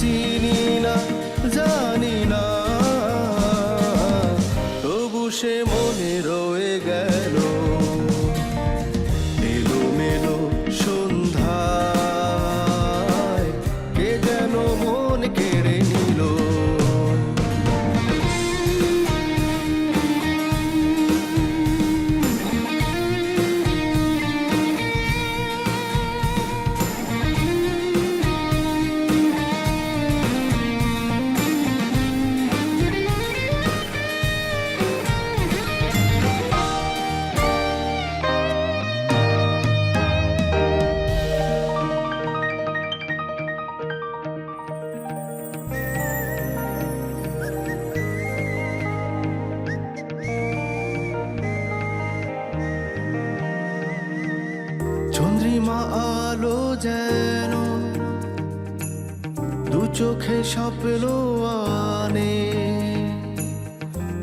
চিনি না জানি না। তবু সে আলো যেন দু চোখে স্বপ্ন আনে।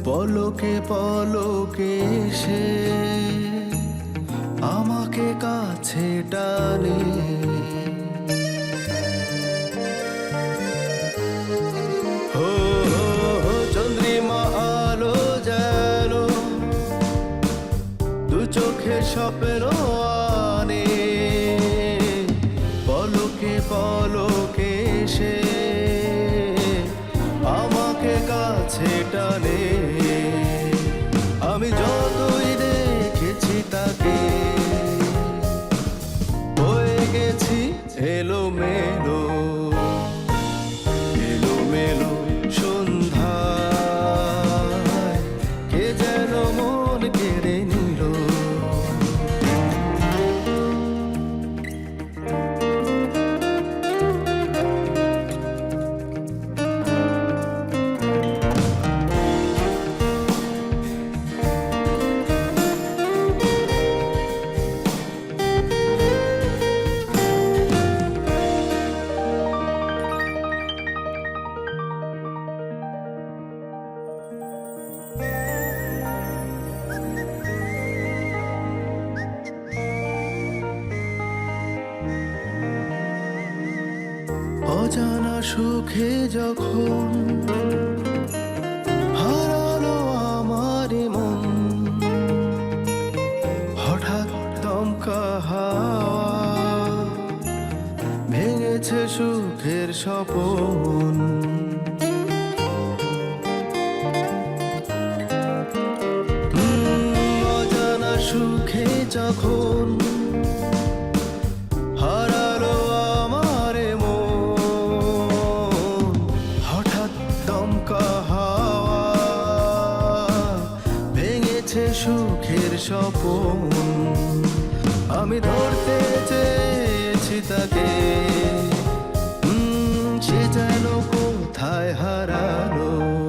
পলকে পলকে সে আমাকে কাছে টানে। চন্দ্রিমা আলো দু চোখে পলকে সে আমাকে কাছে টানে। আমি যতই দেখেছি তাকে হয়ে গেছি এলো মেলো অজানা সুখে যখন হারালো আমার মন হঠাৎ দমকা ভেঙেছে সুখের স্বপন। সুখে যখন ভেঙেছে সুখের স্বপন। আমি ধরতে চেয়েছি তাকে। সে যেন কোথায় হারালো?